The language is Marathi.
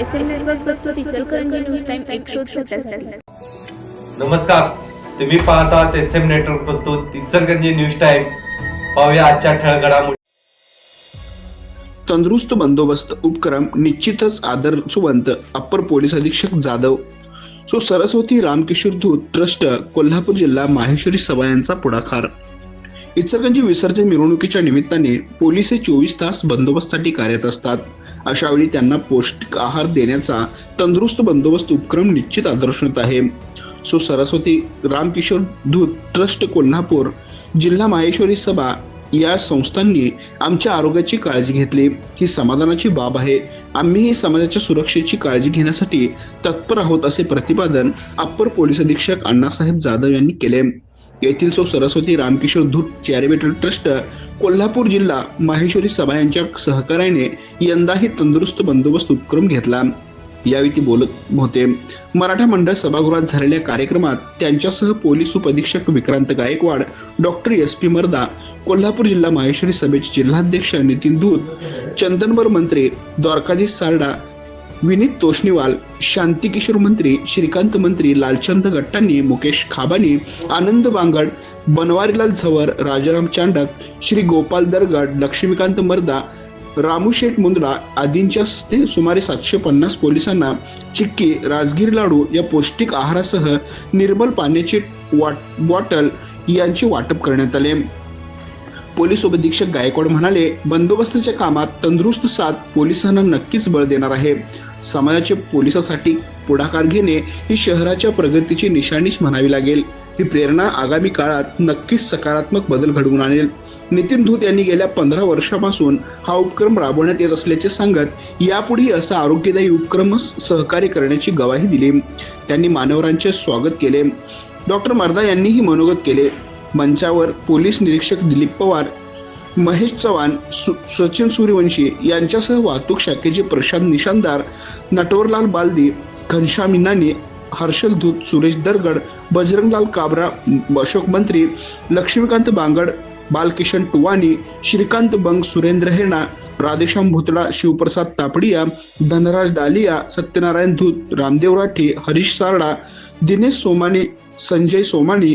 एस एम नेटवर्क प्रस्तुत इचलकरंजी न्यूज टाइम एक शोध सत्यास नमस्कार. तुम्ही पाहतात एस एम नेटवर्क प्रस्तुत इचलगंजी न्यूज टाईम पाहूया आजच्या ठळक घडामोडी. तंदुरुस्त बंदोबस्त उपक्रम निश्चितच आदर्शवंत अप्पर पोलीस अधीक्षक जाधव. सो सरस्वती रामकिशोर धूत ट्रस्ट कोल्हापूर जिल्हा माहेश्वरी सभा यांचा पुढाकार. इचलकरंजी विसर्जन मिरवणुकीच्या निमित्ताने पोलीस हे चोवीस तास बंदोबस्तसाठी कार्यरत असतात. अशावेळी त्यांना पौष्टिक आहार देण्याचा तंदुरुस्त बंदोबस्त उपक्रम निश्चित आदर्शत आहे. सो सरस्वती रामकिशोर धूत ट्रस्ट कोल्हापूर जिल्हा माहेश्वरी सभा या संस्थांनी आमच्या आरोग्याची काळजी घेतली. ही समाधानाची बाब आहे. आम्हीही समाजाच्या सुरक्षेची काळजी घेण्यासाठी तत्पर आहोत असे प्रतिपादन अप्पर पोलीस अधीक्षक अण्णासाहेब जाधव यांनी केले. येथील सो सरस्वती रामकिशोर धूत चॅरिटेबल ट्रस्ट कोल्हापूर जिल्हा माहेश्वरी सभा यांच्या सहकार्याने यंदाही तंदुरुस्त बंदोबस्त उपक्रम घेतला. यावेळी ती बोलत होते. मराठा मंडळ सभागृहात झालेल्या कार्यक्रमात त्यांच्यासह पोलीस उपअधीक्षक Vikrant Gaikwad doctor S P Marda Kolhapur जिल्हा माहेश्वरी सभेचे जिल्हाध्यक्ष नितीन दूत चंदनबर मंत्री द्वारकाधीश सारडा विनीत तोष्णीवाल शांती किशोर मंत्री श्रीकांत मंत्री लालचंद गट्टांनी मुकेश खाबानी आनंद बांगड बनवारीलाल झवर राजाराम चांडक श्री गोपाल दरगड लक्ष्मीकांत मर्दा रामू शेठ मुंद्रा आदींच्या हस्ते सुमारे सातशे पन्नास पोलिसांना चिक्की राजगिरी लाडू या पौष्टिक आहारासह निर्मल पाण्याची वाट बॉटल यांचे वाटप करण्यात आले. पोलीस उपधीक्षक गायकवाड म्हणाले बंदोबस्ताच्या कामात तंदुरुस्त साथ पोलिसांना नक्कीच बळ देणार आहे. समाजाचे पोलिसासाठी पुढाकार घेणे ही शहराच्या प्रगतीची निशाणीच म्हणावी लागेल. ही प्रेरणा आगामी काळात नक्कीच सकारात्मक बदल घडवून आणेल. नितीन धूत यांनी गेल्या पंधरा वर्षापासून हा उपक्रम राबवण्यात येत असल्याचे सांगत यापुढेही असा आरोग्यदायी उपक्रम सहकार्य करण्याची ग्वाही दिली. त्यांनी मानवरांचे स्वागत केले. डॉक्टर मर्दा यांनीही मनोगत केले. मंचावर पोलीस निरीक्षक दिलीप पवार महेश चव्हाण सु सचिन सूर्यवंशी यांच्यासह वाहतूक शाखेचे प्रशांत निशानदार नटवरलाल बालदी घनश्याम इनानी हर्षल धूत सुरेश दरगड बजरंगलाल काबरा अशोक मंत्री लक्ष्मीकांत बांगड बालकिशन टुवानी श्रीकांत बंग सुरेंद्र हेणा राधेश्याम भुतडा शिवप्रसाद तापडिया धनराज डालिया सत्यनारायण धूत रामदेव राठी हरीश सारडा दिनेश सोमानी संजय सोमानी